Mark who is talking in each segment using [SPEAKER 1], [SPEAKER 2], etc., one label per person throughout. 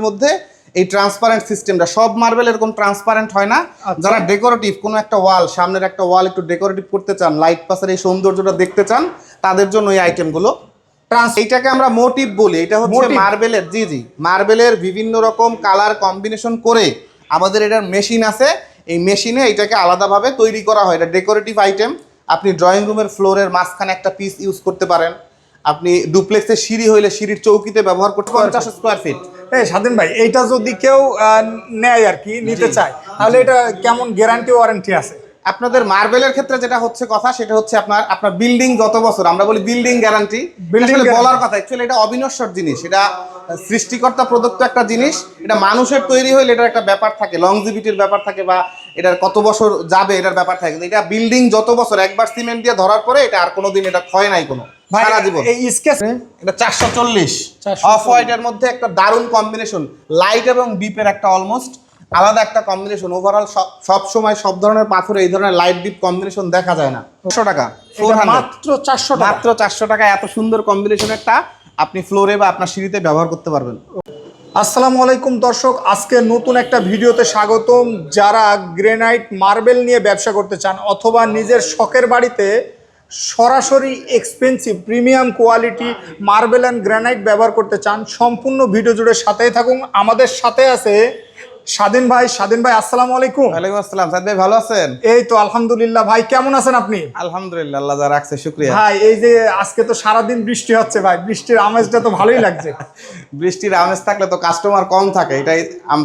[SPEAKER 1] মার্বেলের মধ্যে এই ট্রান্সপারেন্ট সিস্টেমটা সব মার্বেল এরকম ট্রান্সপারেন্ট হয় না।
[SPEAKER 2] আচ্ছা।
[SPEAKER 1] যারা ডেকোরেটিভ কোনো একটা ওয়াল সামনের একটা ওয়াল একটু ডেকোরেটিভ করতে চান লাইট পাসের এই সৌন্দর্যটা দেখতে চান তাদের জন্য এই আইটেমগুলো এইটাকে আমরা মোটিভ বলি এটা হচ্ছে মার্বেলের জি জি মার্বেলের বিভিন্ন রকম কালার কম্বিনেশন করে আমাদের এটার মেশিন আছে। এই মেশিনে এটাকে আলাদাভাবে তৈরি করা হয়। এটা ডেকোরেটিভ আইটেম আপনি ড্রয়িং রুমের ফ্লোরের মাঝখানে একটা পিস ইউজ করতে পারেন। আপনি ডুপ্লেক্সের সিঁড়ি হইলে সিঁড়ির চৌকিতে ব্যবহার করতে পারেন। পঞ্চাশ স্কোয়ার ফিট
[SPEAKER 2] এই স্বাধীন ভাই এইটা যদি কেউ নেয় আর কি নিতে চায় তাহলে এটা কেমন গ্যারান্টি ওয়ারেন্টি আছে?
[SPEAKER 1] আপনাদের মার্বেলের ক্ষেত্রে যেটা হচ্ছে কথা সেটা হচ্ছে আপনার আপনার বিল্ডিং যত বছর আমরা বলি বিল্ডিং গ্যারান্টি আসলে বলার কথা অ্যাকচুয়ালি এটা অবিনশ্বর জিনিস এটা সৃষ্টিকর্তা প্রদত্ত একটা জিনিস এটা মানুষের তৈরি হইলে এটার একটা ব্যাপার থাকে লংজিভিটির ব্যাপার থাকে বা এটার কত বছর যাবে এটার ব্যাপার থাকে কিন্তু এটা বিল্ডিং যত বছর একবার সিমেন্ট দিয়ে ধরার পরে এটা আর কোনোদিন এটা ক্ষয় নাই কোনো। সারা জীবন।
[SPEAKER 2] এই স্কেচ
[SPEAKER 1] এটা চারশো চল্লিশ।
[SPEAKER 2] 440
[SPEAKER 1] অফ হোয়াইটের মধ্যে একটা দারুণ কম্বিনেশন লাইট এবং ডিপের একটা অলমোস্ট আলাদা একটা কম্বিনেশন ওভারঅল সব সময় সব ধরনের পাথরে এই ধরনের লাইট ডিপ কম্বিনেশন দেখা যায় না। টাকা
[SPEAKER 2] মাত্র টাকা।
[SPEAKER 1] মাত্র চারশো টাকা এত সুন্দর কম্বিনেশন একটা আপনি ফ্লোরে বা আপনার সিঁড়িতে ব্যবহার করতে পারবেন।
[SPEAKER 2] আসসালামু আলাইকুম দর্শক আজকে নতুন একটা ভিডিওতে স্বাগতম। যারা গ্রেনাইট মার্বেল নিয়ে ব্যবসা করতে চান অথবা নিজের শখের বাড়িতে সরাসরি expensive premium quality marble and granite ব্যবহার করতে চান, সম্পূর্ণ ভিডিও জুড়ে সাথেই থাকুন। আমাদের সাথে আছে স্বাধীন ভাই স্বাধীন ভাই আসসালামু আলাইকুম।
[SPEAKER 1] ওয়ালাইকুম আসসালাম। সাদ ভাই ভালো আছেন?
[SPEAKER 2] এই তো আলহামদুলিল্লাহ ভাই কেমন আছেন আপনি?
[SPEAKER 1] আলহামদুলিল্লাহ আল্লাহ যা রাখছে শুক্রিয়া।
[SPEAKER 2] ভাই এই যে আজকে তো সারাদিন বৃষ্টি হচ্ছে ভাই বৃষ্টির আমেজটা তো ভালোই লাগছে।
[SPEAKER 1] বৃষ্টির আমেজ থাকলে তো কাস্টমার কম থাকে এটাই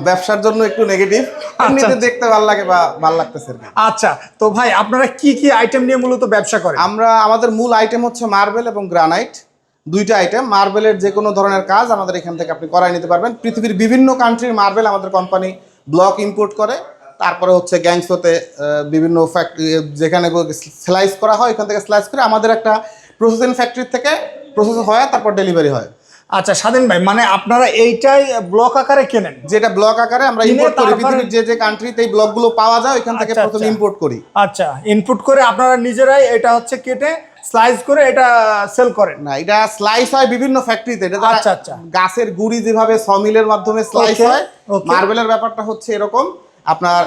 [SPEAKER 1] ব্যবসার জন্য একটু নেগেটিভ এমনিতে দেখতে ভালো লাগে বা ভালো লাগতেছে
[SPEAKER 2] আচ্ছা তো ভাই আপনারা কি কি আইটেম নিয়ে মূলত ব্যবসা করেন?
[SPEAKER 1] আমরা আমাদের মূল আইটেম হচ্ছে মার্বেল এবং গ্রানাইট দুইটা আইটেম মার্বেলের যে কোনো ধরনের কাজ আমাদের এখান থেকে আপনি করাই নিতে পারবেন। পৃথিবীর বিভিন্ন কান্ট্রির মার্বেল আমাদের কোম্পানি ব্লক ইম্পোর্ট করে তারপরে হচ্ছে গ্যাংসোতে বিভিন্ন ফ্যাক্টরি যেখানে স্লাইস করা হয় এখান থেকে স্লাইস করে আমাদের একটা প্রসেসিং ফ্যাক্টরি থেকে প্রসেস হয় তারপর ডেলিভারি হয়।
[SPEAKER 2] আচ্ছা স্বাধীন ভাই মানে আপনারা এইটাই ব্লক আকারে কেনেন?
[SPEAKER 1] যেটা ব্লক আকারে আমরা ইম্পোর্ট করি পৃথিবীর যে যে কান্ট্রিতে এই ব্লকগুলো পাওয়া যায় ওইখান থেকে
[SPEAKER 2] আচ্ছা,
[SPEAKER 1] প্রথমে
[SPEAKER 2] আচ্ছা।
[SPEAKER 1] ইম্পোর্ট করি।
[SPEAKER 2] আচ্ছা ইনপুট করে আপনারা নিজেরাই এটা হচ্ছে কেটে স্লাইস করে এটা সেল করেন।
[SPEAKER 1] না এটা স্লাইস হয় বিভিন্ন ফ্যাক্টরিতে এটা
[SPEAKER 2] আচ্ছা, আচ্ছা।
[SPEAKER 1] গাছের গুড়ি যেভাবে সমিলের মাধ্যমে স্লাইস হয় মার্বেলের ব্যাপারটা হচ্ছে এরকম। আপনার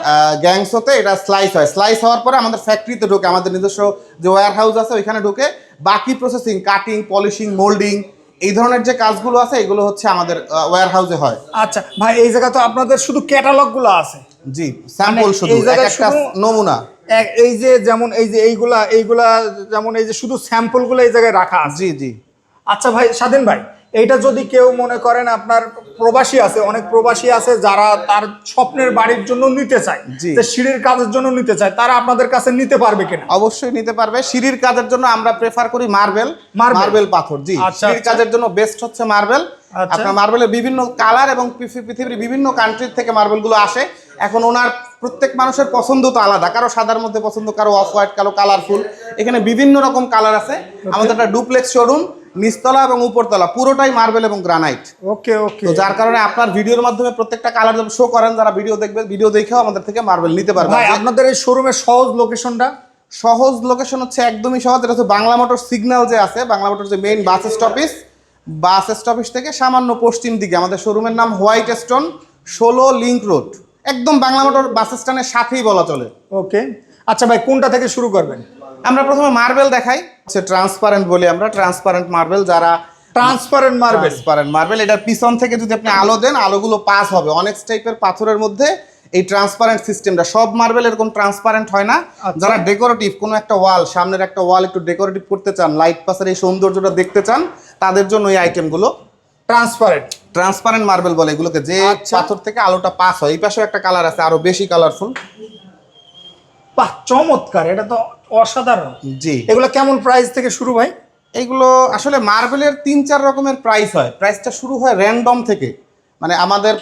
[SPEAKER 1] গ্যাংসোতে এটা স্লাইস হয়। স্লাইস হওয়ার পরে আমাদের ফ্যাক্টরিতে ঢোকে আমাদের নিজস্ব যে ওয়্যার হাউস আছে ওইখানে ঢোকে। বাকি প্রসেসিং কাটিং পলিশিং মোল্ডিং এই ধরনের যে কাজগুলো আছে এগুলো হচ্ছে আমাদের ওয়্যার হাউসে হয়।
[SPEAKER 2] আচ্ছা ভাই এই জায়গা তো আপনাদের শুধু ক্যাটালগগুলো আছে।
[SPEAKER 1] জি স্যাম্পল শুধু
[SPEAKER 2] মানে
[SPEAKER 1] একটা নমুনা।
[SPEAKER 2] এই যে যেমন এই যে এইগুলা এইগুলা যেমন এই যে শুধু এই জায়গায় রাখা
[SPEAKER 1] জি জি।
[SPEAKER 2] আচ্ছা ভাই স্বাধীন ভাই এইটা যদি কেউ মনে করেন আপনার প্রবাসী আছে অনেক প্রবাসী আছে যারা তার স্বপ্নের বাড়ির জন্য নিতে চায় যে সিঁড়ির কাজের জন্য নিতে চায় তারা আপনাদের কাছে নিতে পারবে কিনা?
[SPEAKER 1] অবশ্যই নিতে পারবে। সিঁড়ির কাজের জন্য আমরা প্রেফার করি মার্বেল মার্বেল পাথর জি।
[SPEAKER 2] আচ্ছা,
[SPEAKER 1] সিঁড়ির
[SPEAKER 2] আচ্ছা।
[SPEAKER 1] কাজের জন্য বেস্ট হচ্ছে মার্বেল
[SPEAKER 2] আচ্ছা।
[SPEAKER 1] আপনার মার্বেলের বিভিন্ন কালার এবং পৃথিবীর বিভিন্ন কান্ট্রির থেকে মার্বেলগুলো আসে। এখন ওনার প্রত্যেক মানুষের পছন্দ তো আলাদা। কারও সাদার মধ্যে পছন্দ কারও অফ হোয়াইট কারও কালারফুল এখানে বিভিন্ন রকম কালার আছে। আমাদের একটা ডুপ্লেক্স শোরুম নিচতলা এবং উপরতলা পুরোটাই মার্বেল এবং গ্রানাইট
[SPEAKER 2] ওকে ওকে
[SPEAKER 1] তো যার কারণে আপনার ভিডিওর মাধ্যমে প্রত্যেকটা কালার যখন শো করেন যারা ভিডিও দেখবে ভিডিও দেখেও আমাদের থেকে মার্বেল নিতে পারবে।
[SPEAKER 2] আপনাদের এই শোরুমের সহজ লোকেশনটা
[SPEAKER 1] সহজ লোকেশন হচ্ছে একদমই সহজ। এটা হচ্ছে বাংলা মোটর সিগন্যাল যে আছে বাংলা মোটর যে main bus stoppage bus stoppage থেকে সামান্য পশ্চিম দিকে। আমাদের শোরুমের নাম হোয়াইট স্টোন ষোলো লিঙ্ক রোড একদম বাংলা মোটর বাস স্ট্যান্ডের সাথেই বলা চলে।
[SPEAKER 2] ওকে। আচ্ছা ভাই কোনটা থেকে শুরু করবেন?
[SPEAKER 1] আমরা প্রথমে মার্বেল দেখাই। সে ট্রান্সপারেন্ট বলি আমরা ট্রান্সপারেন্ট মার্বেল যারা
[SPEAKER 2] ট্রান্সপারেন্ট মার্বেল।
[SPEAKER 1] ট্রান্সপারেন্ট মার্বেল এটার পিছন থেকে যদি আপনি আলো দেন আলোগুলো পাস হবে। অনেক টাইপের পাথরের মধ্যে এই ট্রান্সপারেন্ট সিস্টেমটা সব মার্বেল এরকম ট্রান্সপারেন্ট হয় না।
[SPEAKER 2] আচ্ছা।
[SPEAKER 1] যারা ডেকোরেটিভ কোনো একটা ওয়াল সামনের একটা ওয়াল একটু ডেকোরেটিভ করতে চান লাইট পাসের এই সৌন্দর্যটা দেখতে চান তাদের জন্য এই আইটেমগুলো
[SPEAKER 2] ট্রান্সপারেন্ট
[SPEAKER 1] ট্রান্সপারেন্ট মার্বেল বলে এগুলোকে। যে
[SPEAKER 2] আচ্ছা।
[SPEAKER 1] পাথর থেকে আলোটা পাস হয় এই পাশেও একটা কালার আছে আরও বেশি কালারফুল
[SPEAKER 2] বাহ চমৎকার এটা তো অসাধারণ।
[SPEAKER 1] জি।
[SPEAKER 2] এগুলো কেমন প্রাইস থেকে শুরু ভাই?
[SPEAKER 1] এগুলো আসলে মার্বেলের তিন চার রকমের প্রাইস হয়। প্রাইসটা শুরু হয় র্যান্ডম থেকে। মানে আমাদের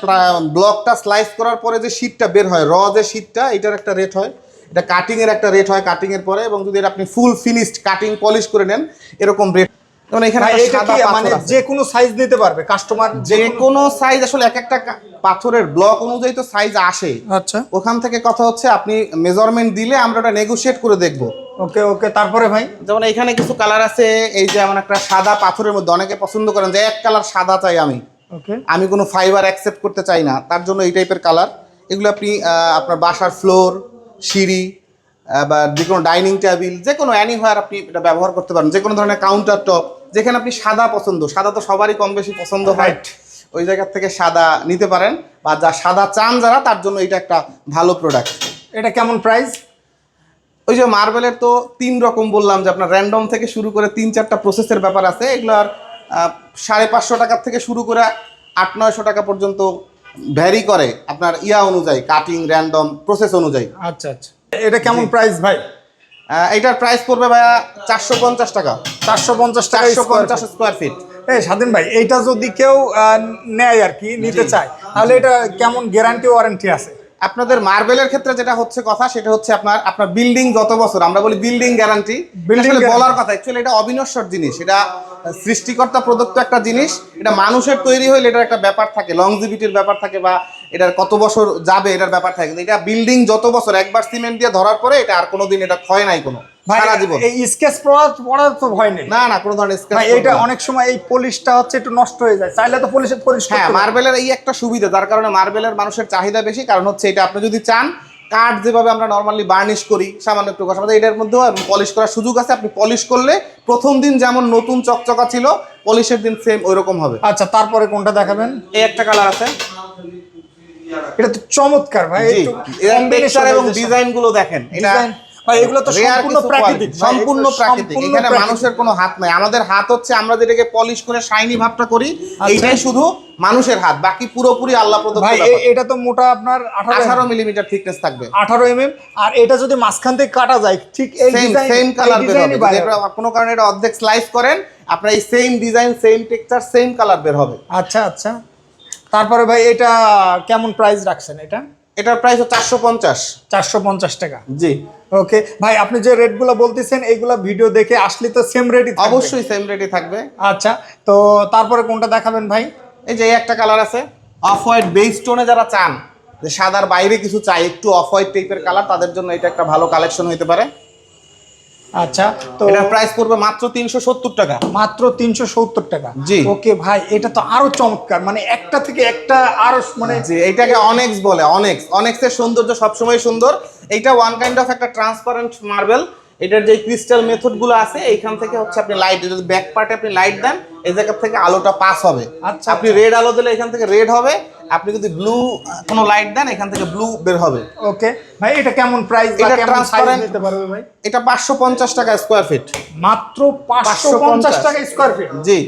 [SPEAKER 1] ব্লকটা স্লাইস করার পরে যে শীটটা বের হয় র যে শীটটা এটার একটা রেট হয়। এটা কাটিং এর একটা রেট হয় কাটিং এর পরে এবং যদি এটা আপনি ফুল ফিনিশড কাটিং পলিশ করে নেন এরকম রেট যেমন এখানে
[SPEAKER 2] মানে যে কোনো সাইজ নিতে পারবে কাস্টমার
[SPEAKER 1] যে কোনো সাইজ আসলে এক একটা পাথরের ব্লক অনুযায়ী তো সাইজ আসে।
[SPEAKER 2] আচ্ছা।
[SPEAKER 1] ওখান থেকে কথা হচ্ছে আপনি মেজারমেন্ট দিলে আমরা ওটা নেগোশিয়েট করে দেখব।
[SPEAKER 2] ওকে ওকে তারপরে ভাই?
[SPEAKER 1] যেমন এখানে কিছু কালার আছে এই যে এমন একটা সাদা পাথরের মধ্যে অনেকে পছন্দ করেন যে এক কালার সাদা চাই আমি।
[SPEAKER 2] ওকে।
[SPEAKER 1] আমি কোনো ফাইবার অ্যাকসেপ্ট করতে চাই না তার জন্য এই টাইপের কালার এগুলো আপনি আপনার বাসার ফ্লোর সিঁড়ি বা যে কোনো ডাইনিং টেবিল যে কোনো অ্যানিহার আপনি এটা ব্যবহার করতে পারেন। যে কোনো ধরনের কাউন্টার টপ যেখানে আপনি সাদা পছন্দ সাদা তো সবারই কম বেশি পছন্দ হয়। ওই জায়গা থেকে সাদা নিতে পারেন বা যা সাদা চান যারা তার জন্য এটা একটা ভালো প্রোডাক্ট
[SPEAKER 2] এটা কেমন প্রাইস
[SPEAKER 1] ওই যে মার্বেলের তো তিন রকম বললাম যে আপনার র্যান্ডম থেকে শুরু করে তিন চারটা প্রসেসের ব্যাপার আছে। এগুলো আর সাড়ে পাঁচশো টাকার থেকে শুরু করে আট নয়শো টাকা পর্যন্ত ভ্যারি করে আপনার ইয়া অনুযায়ী কাটিং র্যান্ডম প্রসেস অনুযায়ী।
[SPEAKER 2] আচ্ছা আচ্ছা। এটা কেমন প্রাইস ভাই?
[SPEAKER 1] আহ, এইটার প্রাইস পড়বে ভাইয়া চারশো পঞ্চাশ টাকা।
[SPEAKER 2] চারশো পঞ্চাশ
[SPEAKER 1] চারশো পঞ্চাশ স্কোয়ার ফিট
[SPEAKER 2] হ্যাঁ স্বাধীন ভাই এইটা যদি কেউ নেয় আর কি নিতে চায় তাহলে এটা কেমন গ্যারান্টি ওয়ারেন্টি আছে?
[SPEAKER 1] আপনাদের মার্বেলের ক্ষেত্রে যেটা হচ্ছে কথা সেটা হচ্ছে আপনার আপনার বিল্ডিং যত বছর আমরা বলি বিল্ডিং গ্যারান্টি
[SPEAKER 2] বিল্ডিং
[SPEAKER 1] আসলে বলার কথা অ্যাকচুয়ালি এটা অবিনশ্বর জিনিস এটা সৃষ্টিকর্তা প্রদত্ত একটা জিনিস এটা মানুষের তৈরি হইলে এটার একটা ব্যাপার থাকে লংজিভিটির ব্যাপার থাকে বা এটার কত বছর যাবে এটার ব্যাপার থাকে কিন্তু এটা বিল্ডিং যত বছর একবার সিমেন্ট দিয়ে ধরার পরে এটা আর কোনোদিন এটা ক্ষয় নাই কোনো। সারা জীবন।
[SPEAKER 2] এই স্কেচ পড়ার পড়ার তো ভয় নেই।
[SPEAKER 1] না না কোনো ধরনের করবে
[SPEAKER 2] এটা অনেক সময় এই পলিশটা হচ্ছে একটু নষ্ট হয়ে যায়। চাইলে তো পলিশের
[SPEAKER 1] হ্যাঁ মার্বেলের এই একটা সুবিধা যার কারণে মার্বেলের মানুষের চাহিদা বেশি। কারণ হচ্ছে এটা আপনি যদি চান কাঠ যেভাবে আমরা নর্মালি বার্নিশ করি সামান্য একটু ঘষা এটার মধ্যেও পলিশ করার সুযোগ আছে। আপনি পলিশ করলে প্রথম দিন যেমন নতুন চকচকা ছিল পলিশের দিন সেম ওই রকম হবে।
[SPEAKER 2] আচ্ছা তারপরে কোনটা দেখাবেন?
[SPEAKER 1] এই একটা কালার আছে।
[SPEAKER 2] এটা তো চমৎকার ভাই
[SPEAKER 1] এবং ডিজাইনগুলো দেখেন। এটা
[SPEAKER 2] ভাই এগুলো তো সম্পূর্ণ প্রাকৃতিক
[SPEAKER 1] সম্পূর্ণ প্রাকৃতিক। এখানে মানুষের কোনো হাত নাই। আমাদের হাত হচ্ছে আমরা যেটাকে পলিশ করে শাইনি ভাবটা করি
[SPEAKER 2] আচ্ছা।
[SPEAKER 1] এইটাই শুধু মানুষের হাত বাকি পুরোপুরি আল্লাহ
[SPEAKER 2] ভাই এটা তো মোটা আপনার আঠারো
[SPEAKER 1] মিলিমিটার থিকনেস থাকবে।
[SPEAKER 2] আঠারো এম আর এটা যদি মাঝখান থেকে কাটা যায় ঠিক এই
[SPEAKER 1] সেম কালার বের হবে। কোনো কারণে এটা অর্ধেক স্লাইস করেন আপনার এই same design same texture same colour বের হবে।
[SPEAKER 2] আচ্ছা আচ্ছা। তারপরে ভাই এটা কেমন প্রাইস রাখছেন এটা?
[SPEAKER 1] এটার প্রাইস চারশো পঞ্চাশ।
[SPEAKER 2] চারশো পঞ্চাশ টাকা।
[SPEAKER 1] জি।
[SPEAKER 2] ওকে ভাই আপনি যে রেটগুলো বলতেছেন এইগুলা ভিডিও দেখে আসলে তো সেম রেটই
[SPEAKER 1] অবশ্যই সেম রেটই থাকবে।
[SPEAKER 2] আচ্ছা তো তারপরে কোনটা দেখাবেন ভাই?
[SPEAKER 1] এই যে একটা কালার আছে অফ হোয়াইট বেস টোনে যারা চান যে সাদার বাইরে কিছু চাই একটু অফ হোয়াইট টাইপের কালার তাদের জন্য এটা একটা ভালো কালেকশন হতে পারে।
[SPEAKER 2] আচ্ছা তো
[SPEAKER 1] এটার প্রাইস পড়বে মাত্র তিনশো সত্তর টাকা।
[SPEAKER 2] মাত্র তিনশো সত্তর টাকা।
[SPEAKER 1] জি।
[SPEAKER 2] ওকে ভাই এটা তো আরও চমৎকার মানে একটা থেকে একটা আরও মানে
[SPEAKER 1] জি এটাকে অনেক্স বলে অনেক্স অনেক্সের সৌন্দর্য সবসময় সুন্দর। এটা ওয়ান কাইন্ড অফ একটা ট্রান্সপারেন্ট মার্বেল এটার যে ক্রিস্টাল মেথডগুলো আছে এইখান থেকে হচ্ছে আপনি লাইট যদি ব্যাক পার্টে আপনি লাইট দেন এই জায়গা থেকে আলোটা পাস হবে।
[SPEAKER 2] আচ্ছা,
[SPEAKER 1] আপনি রেড আলো দিলে এখান থেকে রেড হবে আপনি যদি ব্লু কোনো লাইট দেন এখান থেকে ব্লু বের হবে।
[SPEAKER 2] ওকে ভাই এটা কেমন প্রাইস
[SPEAKER 1] এটা
[SPEAKER 2] সাইজ নিতে পারবে ভাই?
[SPEAKER 1] এটা পাঁচশো পঞ্চাশ টাকা স্কোয়ার ফিট
[SPEAKER 2] মাত্র পাঁচশো পঞ্চাশ টাকা স্কোয়ার ফিট
[SPEAKER 1] জি।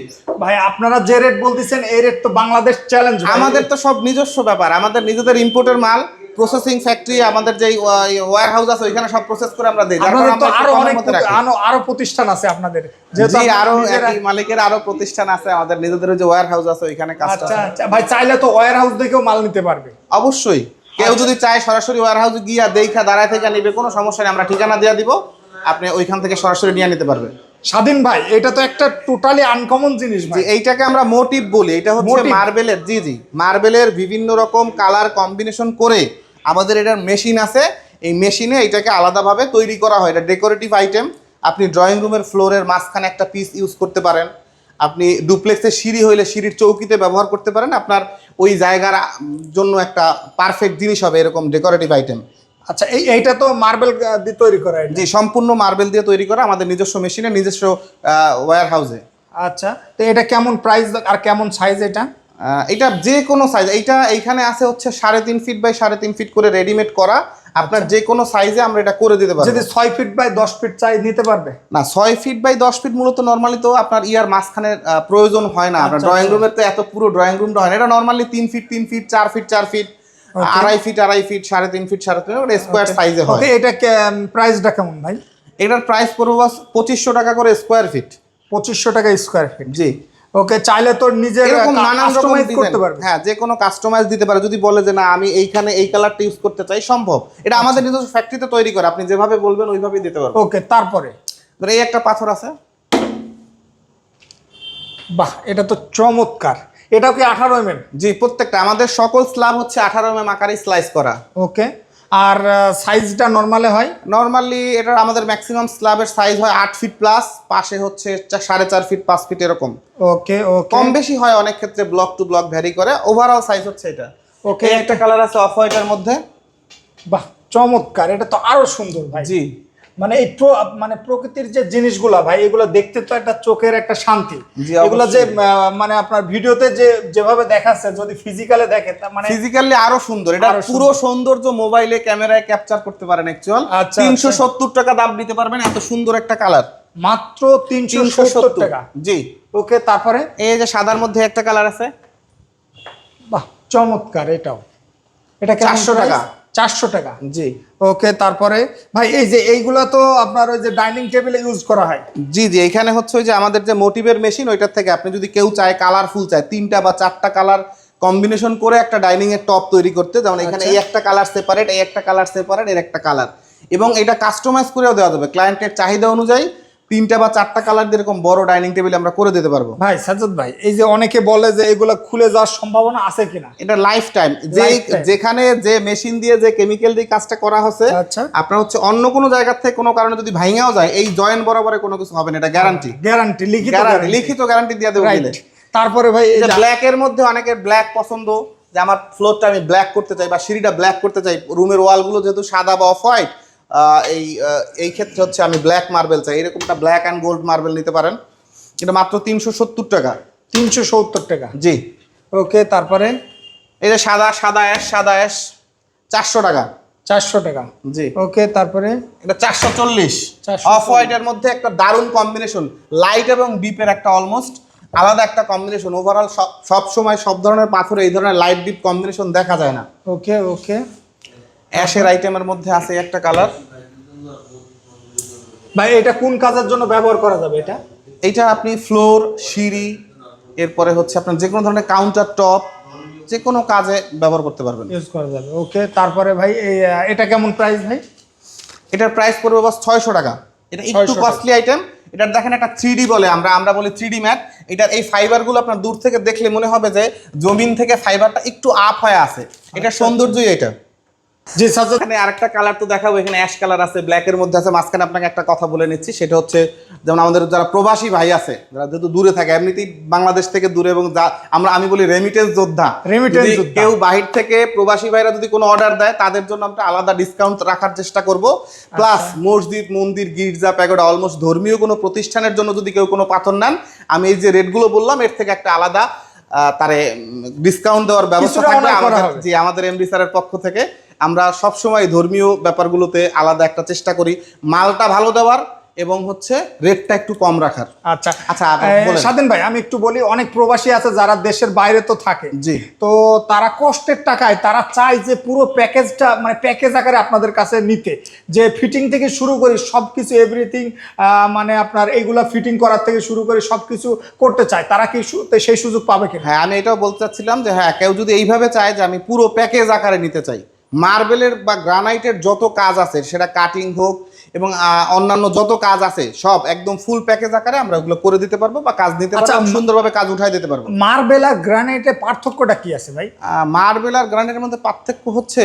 [SPEAKER 2] ভাই আপনারা যে রেট বলতেছেন এই রেট তো বাংলাদেশ চ্যালেঞ্জ
[SPEAKER 1] আমাদের তো সব নিজস্ব ব্যাপার আমাদের নিজেদের ইম্পোর্টের মাল। প্রসেসিং ফ্যাক্টরি আমাদের যে ওয়্যার হাউস আছে ওইখানে সব প্রসেস করে আমরা দিই।
[SPEAKER 2] আপনাদের তো
[SPEAKER 1] আরও
[SPEAKER 2] অনেক আরও আরও প্রতিষ্ঠান আছে আপনাদের। যেহেতু
[SPEAKER 1] জি
[SPEAKER 2] আরও
[SPEAKER 1] একই মালিকের আরও প্রতিষ্ঠান আছে আমাদের নিজেদের যে ওয়্যার হাউস আছে ওইখানে কাজ
[SPEAKER 2] আচ্ছা আচ্ছা। ভাই চাইলে তো ওয়ার হাউস দেখেও মাল নিতে পারবে।
[SPEAKER 1] অবশ্যই। কেউ যদি চায় সরাসরি ওয়্যার হাউস গিয়া দেখা দাঁড়ায় থেকে নিবে কোনো সমস্যা নেই আমরা ঠিকানা দিয়ে দিব। আপনি ওইখান থেকে সরাসরি নিয়ে নিতে পারবেন।
[SPEAKER 2] স্বাধীন ভাই এটা তো একটা টোটালি আনকমন জিনিস ভাই।
[SPEAKER 1] এইটাকে আমরা মোটিভ বলি। এটা হচ্ছে মার্বেলের জি জি। মার্বেলের বিভিন্ন রকম কালার কম্বিনেশন করে আমাদের এটার মেশিন আছে। এই মেশিনে এটাকে আলাদাভাবে তৈরি করা হয়। এটা ডেকোরেটিভ আইটেম আপনি ড্রয়িং রুমের ফ্লোরের মাঝখানে একটা পিস ইউজ করতে পারেন। আপনি ডুপ্লেক্সের সিঁড়ি হইলে সিঁড়ির চৌকিতে ব্যবহার করতে পারেন। আপনার ওই জায়গার জন্য একটা পারফেক্ট জিনিস হবে এরকম ডেকোরেটিভ আইটেম
[SPEAKER 2] আচ্ছা এই এইটা তো মার্বেল দিয়ে তৈরি করা
[SPEAKER 1] জি সম্পূর্ণ মার্বেল দিয়ে তৈরি করা আমাদের নিজস্ব মেশিনে নিজস্ব ওয়্যার হাউসে
[SPEAKER 2] আচ্ছা তো এটা কেমন প্রাইস আর কেমন সাইজ এটা?
[SPEAKER 1] এটা যে কোনো সাইজ এইটা এইখানে আছে হচ্ছে সাড়ে তিন ফিট বাই সাড়ে তিন ফিট করে রেডিমেড করা। আপনার যে কোনো সাইজে আমরা এটা করে দিতে পারব।
[SPEAKER 2] যদি ছয় ফিট বাই দশ ফিট চাই নিতে পারবে?
[SPEAKER 1] না ছয় ফিট বাই দশ ফিট মূলত নর্মালি তো আপনার ইয়ার মাঝখানে প্রয়োজন হয় না। আপনার
[SPEAKER 2] আচ্ছা,
[SPEAKER 1] ড্রয়িং
[SPEAKER 2] আচ্ছা।
[SPEAKER 1] রুমের তো এত পুরো ড্রয়িং রুমটা হয় না। এটা নর্মালি তিন ফিট তিন ফিট চার ফিট চার ফিট আড়াই ফিট আড়াই ফিট সাড়ে তিন ফিট সাড়ে তিন ফিট স্কোয়ার সাইজে হয়।
[SPEAKER 2] এটা প্রাইসটা কেমন ভাই?
[SPEAKER 1] এটার প্রাইস পড়বে পঁচিশশো টাকা করে স্কোয়ার ফিট
[SPEAKER 2] পঁচিশশো টাকা স্কোয়ার ফিট
[SPEAKER 1] জি।
[SPEAKER 2] ওকে চাইলে তো নিজের
[SPEAKER 1] নানান রকম
[SPEAKER 2] কাস্টমাইজ করতে পারবে।
[SPEAKER 1] হ্যাঁ যে কোনো কাস্টমাইজ দিতে পারে। যদি বলে যে না আমি এইখানে এই কালারটা ইউজ করতে চাই সম্ভব। এটা আমাদের নিজস্ব ফ্যাক্টরিতে তৈরি করে। আপনি যেভাবে বলবেন ওইভাবেই দিতে পারবেন
[SPEAKER 2] ওকে তারপরে?
[SPEAKER 1] ধরো এই একটা পাথর আছে।
[SPEAKER 2] বাহ এটা তো চমৎকার। এটাও কি আঠারো এম
[SPEAKER 1] জি প্রত্যেকটা। আমাদের সকল স্ল্যাব হচ্ছে আঠারো এম আকারে স্লাইস করা।
[SPEAKER 2] ওকে। আর সাইজটা নর্মালে হয়?
[SPEAKER 1] নর্মালি এটার আমাদের ম্যাক্সিমাম স্ল্যাবের সাইজ হয় আট ফিট প্লাস পাশে হচ্ছে সাড়ে চার ফিট পাঁচ ফিট এরকম।
[SPEAKER 2] ওকে ওকে
[SPEAKER 1] কম বেশি হয় অনেক ক্ষেত্রে ব্লক টু ব্লক ভ্যারি করে। ওভারঅল সাইজ হচ্ছে এটা।
[SPEAKER 2] ওকে
[SPEAKER 1] একটা কালার আছে অফ হোয়াইটের মধ্যে।
[SPEAKER 2] বাহ চমৎকার। এটা তো আরও সুন্দর ভাই।
[SPEAKER 1] জি।
[SPEAKER 2] মানে এই মানে প্রকৃতির যে জিনিসগুলা ভাই এগুলো দেখতে তো একটা চোখের একটা শান্তি। এগুলো যে মানে আপনার ভিডিওতে যে যেভাবে দেখাচ্ছে যদি ফিজিক্যালে দেখে তা মানে
[SPEAKER 1] ফিজিক্যালি আরও সুন্দর। এটা পুরো সৌন্দর্য মোবাইলে ক্যামেরায় ক্যাপচার করতে পারেন অ্যাকচুয়াল
[SPEAKER 2] আচ্ছা,
[SPEAKER 1] তিনশো সত্তর টাকা দাম দিতে পারবেন এত সুন্দর একটা কালার
[SPEAKER 2] মাত্র তিনশো সত্তর টাকা।
[SPEAKER 1] জি।
[SPEAKER 2] ওকে তারপরে?
[SPEAKER 1] এই যে সাদার মধ্যে একটা কালার আছে।
[SPEAKER 2] বাহ চমৎকার এটাও। এটা
[SPEAKER 1] 400 টাকা।
[SPEAKER 2] চারশো টাকা।
[SPEAKER 1] জি।
[SPEAKER 2] ওকে তারপরে ভাই এই যে এইগুলা তো আপনার ওই যে ডাইনিং টেবিলে ইউজ করা হয়।
[SPEAKER 1] জি জি এখানে হচ্ছে ওই যে আমাদের যে মোটিভের মেশিন ওইটার থেকে আপনি যদি কেউ চায় কালারফুল চায় তিনটা বা চারটা কালার কম্বিনেশন করে একটা ডাইনিং এর টপ তৈরি করতে যেমন এখানে
[SPEAKER 2] আচ্ছা।
[SPEAKER 1] এই একটা কালার সেপারেট এই একটা কালার সেপারেট এর একটা কালার এবং এটা কাস্টমাইজ করেও দেওয়া যাবে। ক্লায়েন্টের চাহিদা অনুযায়ী তিনটা বা চারটা কালার এরকম বড় ডাইনিং টেবিল আমরা করে দিতে পারব।
[SPEAKER 2] ভাই সাজ্জাদ ভাই এই যে অনেকে বলে যে এগুলা খুলে যাওয়ার সম্ভাবনা আছে কিনা?
[SPEAKER 1] এটা লাইফ টাইম যে যেখানে যে মেশিন দিয়ে যে কেমিক্যাল দিয়ে কাজটা করা হচ্ছে
[SPEAKER 2] আচ্ছা।
[SPEAKER 1] আপনার হচ্ছে অন্য কোনো জায়গা থেকে কোনো কারণে যদি ভাঙেও যায় এই জয়েন্ট বরাবরে কোনো কিছু হবে না এটা গ্যারান্টি
[SPEAKER 2] গ্যারান্টি লিখিত
[SPEAKER 1] গ্যারান্টি লিখিত গ্যারান্টি দিয়ে দেবো
[SPEAKER 2] তারপরে ভাই এই যে
[SPEAKER 1] ব্ল্যাক এর মধ্যে অনেকের ব্ল্যাক পছন্দ যে আমার ফ্লোরটা আমি ব্ল্যাক করতে চাই বা সিঁড়িটা ব্ল্যাক করতে চাই রুমের ওয়ালগুলো যেহেতু সাদা বা অফ হোয়াইট এই এই ক্ষেত্রে হচ্ছে আমি ব্ল্যাক মার্বেল চাই। এরকমটা ব্ল্যাক অ্যান্ড গোল্ড মার্বেল নিতে পারেন। এটা মাত্র তিনশো সত্তর টাকা।
[SPEAKER 2] তিনশো সত্তর টাকা?
[SPEAKER 1] জি।
[SPEAKER 2] ওকে তারপরে?
[SPEAKER 1] এই যে সাদা সাদা অ্যাশ সাদা অ্যাশ চারশো টাকা।
[SPEAKER 2] চারশো টাকা।
[SPEAKER 1] জি।
[SPEAKER 2] ওকে তারপরে?
[SPEAKER 1] এটা চারশো চল্লিশ।
[SPEAKER 2] 440
[SPEAKER 1] অফ হোয়াইটের মধ্যে একটা দারুণ কম্বিনেশন লাইট এবং ডিপের একটা অলমোস্ট আলাদা একটা কম্বিনেশন ওভারঅল সব সময় সব ধরনের পাথরে এই ধরনের লাইট ডিপ কম্বিনেশন দেখা যায় না।
[SPEAKER 2] ওকে ওকে।
[SPEAKER 1] অ্যাশের আইটেমের মধ্যে আছে একটা কালার।
[SPEAKER 2] ভাই এটা কোন কাজের জন্য ব্যবহার করা যাবে এটা?
[SPEAKER 1] এইটা আপনি ফ্লোর সিঁড়ি এরপরে হচ্ছে আপনার যে কোনো ধরনের কাউন্টার টপ যে কোনো কাজে ব্যবহার করতে পারবেন।
[SPEAKER 2] ইউজ করা যাবে ওকে তারপরে ভাই এটা কেমন প্রাইস ভাই?
[SPEAKER 1] এটার প্রাইস পড়বে বাস ছয়শো টাকা। এটা একটু
[SPEAKER 2] 600
[SPEAKER 1] কস্টলি আইটেম এটার দেখেন একটা থ্রি বলে আমরা আমরা বলি থ্রি ম্যাট এটার এই ফাইবারগুলো আপনার দূর থেকে দেখলে মনে হবে যে জমিন থেকে ফাইবারটা একটু আপ হয়ে আছে। এটা সৌন্দর্যই এটা।
[SPEAKER 2] জি
[SPEAKER 1] এখানে আরেকটা কালার তো দেখাবো এখানে অ্যাশ কালার আছে ব্ল্যাকের মধ্যে আছে মাঝখানে আপনাকে একটা কথা বলে নিচ্ছি সেটা হচ্ছে যেমন আমাদের যারা প্রবাসী ভাই আছে যারা যেহেতু দূরে থাকে এমনিতেই বাংলাদেশ থেকে দূরে এবং যা আমরা আমি বলি রেমিটেন্স যোদ্ধা
[SPEAKER 2] যোদ্ধা।
[SPEAKER 1] কেউ বাহির থেকে প্রবাসী ভাইরা যদি কোনো অর্ডার দেয় তাদের জন্য আমরা আলাদা ডিসকাউন্ট রাখার চেষ্টা করব প্লাস
[SPEAKER 2] আচ্ছা।
[SPEAKER 1] মসজিদ মন্দির গির্জা প্যাগোডা অলমোস্ট ধর্মীয় কোনো প্রতিষ্ঠানের জন্য যদি কেউ কোনো পাথর নেন আমি এই যে রেটগুলো বললাম এর থেকে একটা আলাদা আহ, তারে ডিসকাউন্ট দেওয়ার ব্যবস্থা থাকবে আমাদের। জি আমাদের এমডি স্যারের পক্ষ থেকে আমরা সবসময় ধর্মীয় ব্যাপারগুলোতে আলাদা একটা চেষ্টা করি মালটা ভালো দেওয়ার এবং হচ্ছে রেটটা একটু কম রাখার।
[SPEAKER 2] আচ্ছা।
[SPEAKER 1] আচ্ছা,
[SPEAKER 2] স্বাধীন ভাই আমি একটু বলি অনেক প্রবাসী আছে যারা দেশের বাইরে তো থাকে।
[SPEAKER 1] জি।
[SPEAKER 2] তো তারা কষ্টের টাকায় তারা চায় যে পুরো প্যাকেজটা মানে প্যাকেজ আকারে আপনাদের কাছে নিতে। যে ফিটিং থেকে শুরু করি সব কিছু এভরিথিং মানে আপনার এইগুলা ফিটিং করার থেকে শুরু করে সব কিছু করতে চায় তারা কি সেই সুযোগ পাবে কি
[SPEAKER 1] হ্যাঁ আমি এটাও বলতে চাচ্ছিলাম যে হ্যাঁ কেউ যদি এইভাবে চায় যে আমি পুরো প্যাকেজ আকারে নিতে চাই মার্বেলের বা গ্রানাইটের যত কাজ আছে সেটা কাটিং হোক এবং অন্যান্য যত কাজ আছে সব একদম ফুল প্যাকেজ আকারে আমরা ওগুলো করে দিতে পারব বা কাজ নিতে
[SPEAKER 2] আচ্ছা,
[SPEAKER 1] পারব সুন্দরভাবে কাজ উঠাই দিতে পারব।
[SPEAKER 2] মার্বেল আর গ্রানাইটের পার্থক্যটা কি আছে ভাই?
[SPEAKER 1] মার্বেল আর গ্রানাইটের মধ্যে পার্থক্য হচ্ছে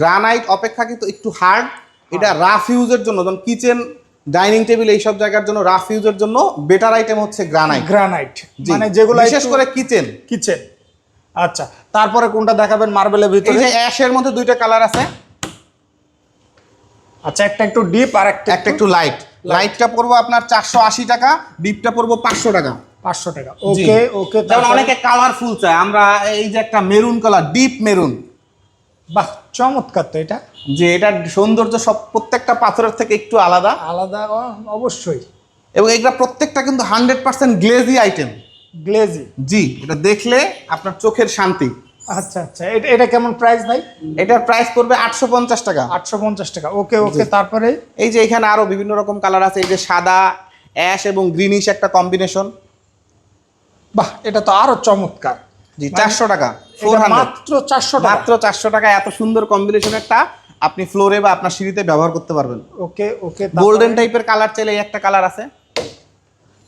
[SPEAKER 1] গ্রানাইট অপেক্ষা কিন্তু একটু হার্ড এটা রাফ ইউজের জন্য যেমন কিচেন ডাইনিং টেবিল এইসব জায়গার জন্য রাফ ইউজের জন্য বেটার আইটেম হচ্ছে গ্রানাইট
[SPEAKER 2] গ্রানাইট মানে যেগুলো
[SPEAKER 1] বিশেষ করে কিচেন
[SPEAKER 2] কিচেন আচ্ছা তারপরে কোনটা দেখাবেন মার্বেলের
[SPEAKER 1] এই
[SPEAKER 2] ভিতরে?
[SPEAKER 1] যে অ্যাশের মধ্যে দুইটা কালার আছে।
[SPEAKER 2] আচ্ছা একটা একটু ডিপ আর একটা
[SPEAKER 1] একটা একটু লাইট লাইটটা পড়ব আপনার চারশো আশি টাকা ডিপটা পড়ব পাঁচশো টাকা।
[SPEAKER 2] পাঁচশো টাকা। ওকে ওকে
[SPEAKER 1] যেমন অনেকে কালারফুল চায়। আমরা এই যে একটা মেরুন কালার ডিপ মেরুন
[SPEAKER 2] বাহ চমৎকার তো এটা।
[SPEAKER 1] যে এটার সৌন্দর্য সব প্রত্যেকটা পাথরের থেকে একটু আলাদা।
[SPEAKER 2] আলাদা অবশ্যই।
[SPEAKER 1] এবং এটা প্রত্যেকটা কিন্তু hundred percent glazy item
[SPEAKER 2] glazy.
[SPEAKER 1] জি এটা দেখলে আপনার চোখের শান্তি।
[SPEAKER 2] আচ্ছা আচ্ছা এটা এটা কেমন প্রাইস ভাই?
[SPEAKER 1] এটার প্রাইস পড়বে আটশো পঞ্চাশ টাকা।
[SPEAKER 2] আটশো পঞ্চাশ টাকা ওকে ওকে তারপরে?
[SPEAKER 1] এই যে এখানে আরও বিভিন্ন রকম কালার আছে এই যে সাদা অ্যাশ এবং গ্রিনিশ একটা কম্বিনেশন
[SPEAKER 2] বাহ এটা তো আরও চমৎকার।
[SPEAKER 1] জি চারশো টাকা
[SPEAKER 2] মাত্র চারশো
[SPEAKER 1] মাত্র চারশো টাকা এত সুন্দর কম্বিনেশন একটা আপনি ফ্লোরে বা আপনার সিঁড়িতে ব্যবহার করতে পারবেন।
[SPEAKER 2] ওকে ওকে
[SPEAKER 1] গোল্ডেন টাইপের কালার চাইলে এই একটা কালার আছে।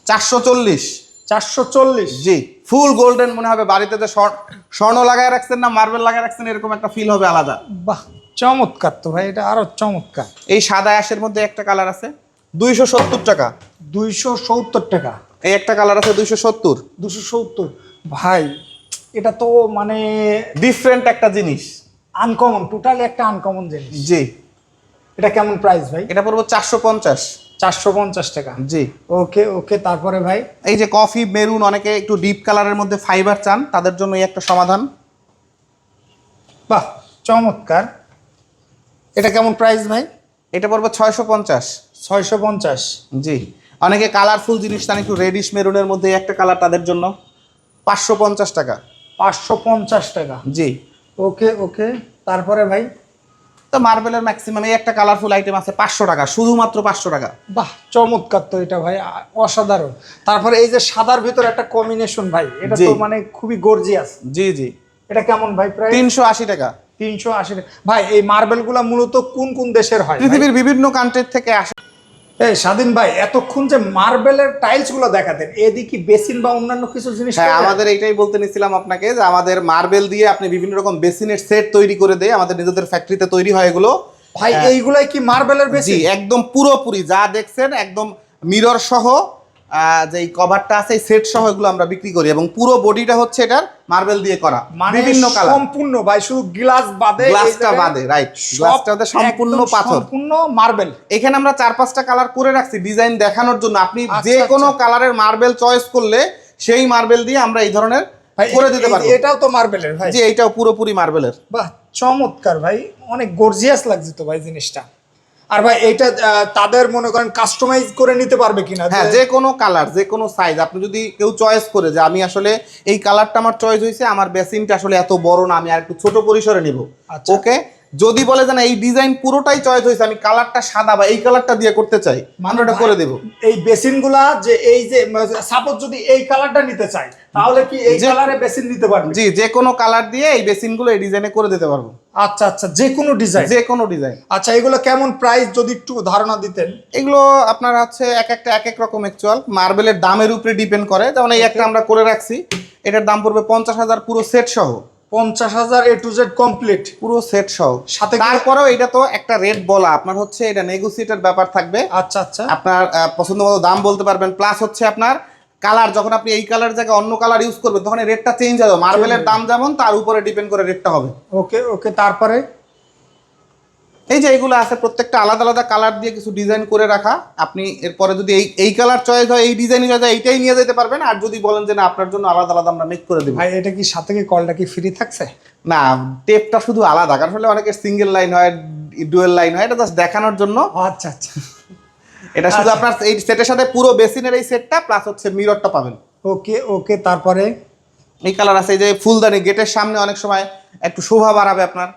[SPEAKER 1] চারশো চল্লিশ।
[SPEAKER 2] চারশো চল্লিশ।
[SPEAKER 1] জি ফুল গোল্ডেন মনে হবে বাড়িতে যে স্বর- স্বর্ণ লাগায় রাখছেন না মার্বেল লাগায় রাখছেন এরকম একটা ফিল হবে আলাদা।
[SPEAKER 2] বাহ চমৎকার তো ভাই এটা আরও চমৎকার।
[SPEAKER 1] এই সাদা অ্যাশের মধ্যে একটা কালার আছে দুইশো সত্তর টাকা।
[SPEAKER 2] দুইশো সত্তর টাকা।
[SPEAKER 1] এই একটা কালার আছে দুইশো সত্তর।
[SPEAKER 2] দুশো সত্তর। ভাই এটা তো মানে
[SPEAKER 1] ডিফারেন্ট একটা জিনিস।
[SPEAKER 2] আনকমন টোটালি একটা আনকমন জিনিস।
[SPEAKER 1] জি।
[SPEAKER 2] এটা কেমন প্রাইস ভাই?
[SPEAKER 1] এটা পড়ব চারশো পঞ্চাশ।
[SPEAKER 2] চারশো পঞ্চাশ টাকা।
[SPEAKER 1] জি।
[SPEAKER 2] ওকে ওকে তারপরে ভাই?
[SPEAKER 1] এই যে কফি মেরুন অনেকে একটু ডিপ কালারের মধ্যে ফাইবার চান তাদের জন্য এই একটা সমাধান।
[SPEAKER 2] বাহ চমৎকার। এটা কেমন প্রাইস ভাই?
[SPEAKER 1] এটা পড়বে ছয়শো পঞ্চাশ।
[SPEAKER 2] ছয়শো পঞ্চাশ।
[SPEAKER 1] জি। অনেকে কালারফুল জিনিস চান একটু রেডিশ মেরুনের মধ্যে একটা কালার তাদের জন্য। পাঁচশো পঞ্চাশ টাকা।
[SPEAKER 2] পাঁচশো পঞ্চাশ টাকা।
[SPEAKER 1] জি।
[SPEAKER 2] ওকে ওকে তারপরে ভাই?
[SPEAKER 1] তো মার্বেলের ম্যাক্সিমাম এই একটা কালারফুল আইটেম আছে পাঁচশো টাকা শুধুমাত্র পাঁচশো টাকা।
[SPEAKER 2] বাহ চমৎকার তো এটা ভাই অসাধারণ। তারপরে এই যে সাদার ভিতর একটা কম্বিনেশন ভাই এটা তো মানে খুবই গর্জিয়াস
[SPEAKER 1] জি জি।
[SPEAKER 2] এটা কেমন ভাই প্রায়
[SPEAKER 1] তিনশো আশি টাকা।
[SPEAKER 2] তিনশো আশি টাকা। ভাই এই মার্বেলগুলো মূলত কোন কোন দেশের হয়
[SPEAKER 1] পৃথিবীর বিভিন্ন কান্ট্রির থেকে আসে।
[SPEAKER 2] এই স্বাধীন ভাই এতক্ষণ যে মার্বেলের টাইলসগুলো দেখাতেন এদিকে বেসিন বা অন্যান্য কিছু জিনিস
[SPEAKER 1] হ্যাঁ আমাদের এইটাই বলতে নিছিলাম আপনাকে যে আমাদের মার্বেল দিয়ে আপনি বিভিন্ন রকম বেসিনের সেট তৈরি করে দেয় আমাদের নিজেদের ফ্যাক্টরিতে তৈরি হয় এগুলো।
[SPEAKER 2] ভাই এইগুলাই কি মার্বেলের
[SPEAKER 1] হ্যাঁ।
[SPEAKER 2] বেসিন?
[SPEAKER 1] একদম পুরোপুরি যা দেখছেন একদম মিরর সহ যে কভারটা আছে সেট সহ এগুলো আমরা বিক্রি করি এবং পুরো বডিটা হচ্ছে এটার মার্বেল দিয়ে করা।
[SPEAKER 2] মানে
[SPEAKER 1] বিভিন্ন কালার
[SPEAKER 2] সম্পূর্ণ ভাই শুধু গ্লাস বাদে
[SPEAKER 1] গ্লাসটা বাদে রাইট গ্লাসটাতে সম্পূর্ণ পাথর।
[SPEAKER 2] সম্পূর্ণ মার্বেল
[SPEAKER 1] এখানে আমরা চার পাঁচটা কালার করে রাখছি ডিজাইন দেখানোর জন্য। আপনি
[SPEAKER 2] আচ্ছা,
[SPEAKER 1] যে কোনো
[SPEAKER 2] আচ্ছা।
[SPEAKER 1] কালারের মার্বেল চয়েস করলে সেই মার্বেল দিয়ে আমরা এই ধরনের করে দিতে পারব।
[SPEAKER 2] এটাও তো মার্বেলের ভাই।
[SPEAKER 1] জি এইটাও পুরোপুরি মার্বেলের
[SPEAKER 2] বাহ চমৎকার ভাই। অনেক গর্জিয়াস লাগছে তো ভাই জিনিসটা। আর ভাই এটা তাদের মনে করেন কাস্টমাইজ করে নিতে পারবে কিনা?
[SPEAKER 1] হ্যাঁ
[SPEAKER 2] যে-
[SPEAKER 1] কোনো কালার যে কোনো সাইজ আপনি যদি কেউ চয়েস করে যে আমি আসলে এই কালারটা আমার চয়েস হয়েছে আমার বেসিনটা আসলে এত বড় না আমি আর একটু ছোট পরিসরে নিব।
[SPEAKER 2] আচ্ছা।
[SPEAKER 1] ওকে যদি বলে যে না এই ডিজাইন পুরোটাই চয়েস হয়েছে আমি কালারটা সাদা বা এই কালারটা দিয়ে করতে চাই আমরা করে দেব।
[SPEAKER 2] এই বেসিনগুলা যে এই যে সাপোজ যদি এই কালারটা নিতে চাই তাহলে কি এই কালারে বেসিন দিতে পারবে?
[SPEAKER 1] জি যে কোনো কালার দিয়ে এই বেসিনগুলো এই ডিজাইনে করে দিতে পারব।
[SPEAKER 2] আচ্ছা আচ্ছা যে কোনো ডিজাইন
[SPEAKER 1] যে কোনো ডিজাইন
[SPEAKER 2] আচ্ছা এগুলো কেমন প্রাইস যদি একটু ধারণা দিতেন?
[SPEAKER 1] এগুলো আপনার হচ্ছে এক একটা এক এক রকম অ্যাকচুয়াল মার্বেলের দামের উপরে ডিপেন্ড করে। যেমন এই একটা আমরা করে রাখছি এটার দাম পড়বে পঞ্চাশ হাজার পুরো সেট সহ।
[SPEAKER 2] পঞ্চাশ হাজার এ টু জেড কমপ্লিট
[SPEAKER 1] পুরো সেট সহ।
[SPEAKER 2] সাথে
[SPEAKER 1] তারপরেও এটা তো একটা রেট বলা। আপনার হচ্ছে এটা নেগোসিয়েটের ব্যাপার থাকবে।
[SPEAKER 2] আচ্ছা আচ্ছা।
[SPEAKER 1] আপনার পছন্দ মতো দাম বলতে পারবেন। প্লাস হচ্ছে আপনার কালার যখন আপনি এই কালার জায়গায় অন্য কালার ইউজ করবেন তখন রেটটা চেঞ্জ হবে। মার্বেলের দাম যেমন তার উপরে ডিপেন্ড করে রেটটা হবে।
[SPEAKER 2] ওকে ওকে তারপরে?
[SPEAKER 1] এই যে এইগুলো আছে প্রত্যেকটা আলাদা আলাদা কালার দিয়ে কিছু ডিজাইন করে রাখা। আপনি এরপরে যদি এই এই কালার চয়েস হয় এই ডিজাইনই চয়েস হয় এইটাই নিয়ে যেতে পারবেন। আর যদি বলেন যে না আপনার জন্য আলাদা আলাদা আমরা মেক করে দেবো।
[SPEAKER 2] ভাই এটা কি সাথে কি কলটা কি ফ্রি থাকছে?
[SPEAKER 1] না টেপটা শুধু আলাদা কারণ হলে অনেকের সিঙ্গেল লাইন হয় ডুয়েল লাইন হয় এটা জাস্ট দেখানোর জন্য।
[SPEAKER 2] আচ্ছা আচ্ছা।
[SPEAKER 1] এটা শুধু আপনার এই সেটের সাথে পুরো বেসিনের এই সেটটা প্লাস হচ্ছে মিররটা পাবেন।
[SPEAKER 2] ওকে ওকে তারপরে?
[SPEAKER 1] এই কালার আছে এই যে ফুলদানি গেটের সামনে অনেক সময় একটু শোভা বাড়াবে আপনার।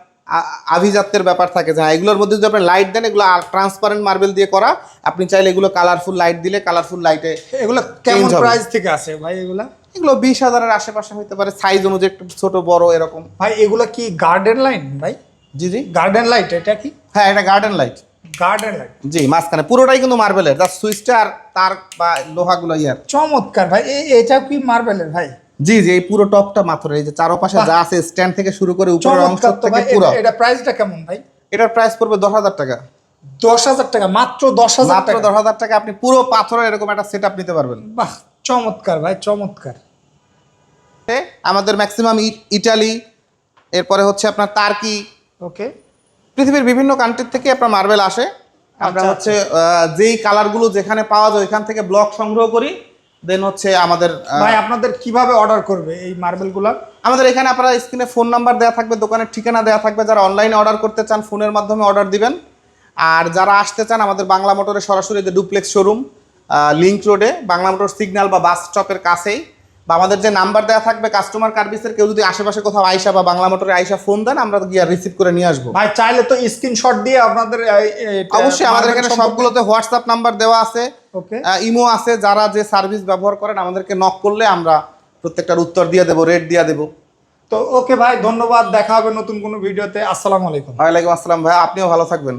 [SPEAKER 1] আভিজাত্যের ব্যাপার থাকে। যে হ্যাঁ, এগুলোর মধ্যে যদি আপনি লাইট দেন এগুলো ট্রান্সপারেন্ট মার্বেল দিয়ে করা আপনি চাইলে এগুলো কালারফুল লাইট দিলে কালারফুল লাইটে
[SPEAKER 2] এগুলো কেমন প্রাইস থেকে আছে ভাই এগুলা?
[SPEAKER 1] এগুলো বিশ হাজারের আশেপাশে হতে পারে সাইজ অনুযায়ী একটু ছোট বড় এরকম।
[SPEAKER 2] ভাই এগুলো কি গার্ডেন লাইন ভাই?
[SPEAKER 1] জি জি।
[SPEAKER 2] গার্ডেন লাইট এটা কি?
[SPEAKER 1] হ্যাঁ এটা গার্ডেন লাইট
[SPEAKER 2] গার্ডেন লাইট
[SPEAKER 1] জি মাঝখানে। পুরোটাই কিন্তু মার্বেলের জাস্ট সুইচটা আর তার বা লোহাগুলো ইয়ার।
[SPEAKER 2] চমৎকার ভাই এটাও কি মার্বেলের ভাই?
[SPEAKER 1] জি জি এই পুরো টপটা মাত্র এই যে চারপাশে যা আছে স্ট্যান্ড থেকে শুরু করে উপরের অংশ থেকে পুরো।
[SPEAKER 2] এটা- প্রাইসটা কেমন ভাই?
[SPEAKER 1] এটার প্রাইস পড়বে দশ হাজার টাকা।
[SPEAKER 2] দশ হাজার টাকা মাত্র দশ হাজার
[SPEAKER 1] মাত্র
[SPEAKER 2] টাকা।
[SPEAKER 1] দশ হাজার টাকা আপনি পুরো পাথরের এরকম একটা সেট নিতে পারবেন।
[SPEAKER 2] বাহ চমৎকার ভাই চমৎকার।
[SPEAKER 1] আমাদের ম্যাক্সিমাম ইটালি এরপরে হচ্ছে আপনার তার্কি
[SPEAKER 2] ওকে
[SPEAKER 1] পৃথিবীর বিভিন্ন কান্ট্রির থেকে আপনার মার্বেল আসে। আমরা
[SPEAKER 2] আচ্ছা,
[SPEAKER 1] হচ্ছে আহ, যেই কালারগুলো যেখানে পাওয়া যায় ওইখান থেকে ব্লক সংগ্রহ করি। দেন হচ্ছে আমাদের
[SPEAKER 2] ভাই আপনাদের কীভাবে অর্ডার করবে এই মার্বেলগুলো
[SPEAKER 1] আমাদের এখানে আপনারা স্ক্রিনে ফোন নাম্বার দেওয়া থাকবে দোকানের ঠিকানা দেওয়া থাকবে যারা অনলাইনে অর্ডার করতে চান ফোনের মাধ্যমে অর্ডার দিবেন। আর যারা আসতে চান আমাদের বাংলা মোটরে সরাসরি যে ডুপ্লেক্স শোরুম লিঙ্ক রোডে বাংলা মোটর সিগন্যাল বা বাস স্টপের কাছেই। বা আমাদের যে নাম্বার দেওয়া থাকবে কাস্টমার সার্ভিসের কেউ যদি আশেপাশে কোথাও আইসা বা বাংলা মোটরে আইসা ফোন দেন আমরা গিয়ে রিসিভ করে নিয়ে আসব।
[SPEAKER 2] ভাই চাইলে তো স্ক্রিনশট দিয়ে আপনাদের
[SPEAKER 1] অবশ্যই আমাদের এখানে সবগুলোতে হোয়াটসঅ্যাপ নাম্বার দেওয়া আছে।
[SPEAKER 2] ওকে
[SPEAKER 1] ইমো আছে যারা যে সার্ভিস ব্যবহার করেন আমাদেরকে নক করলে আমরা প্রত্যেকটার উত্তর দিয়ে দেবো রেট দিয়ে দেবো।
[SPEAKER 2] তো ওকে ভাই ধন্যবাদ। দেখা হবে নতুন কোনো ভিডিওতে। আসসালামু আলাইকুম।
[SPEAKER 1] ওয়ালাইকুম আসসালাম ভাই আপনিও ভালো থাকবেন।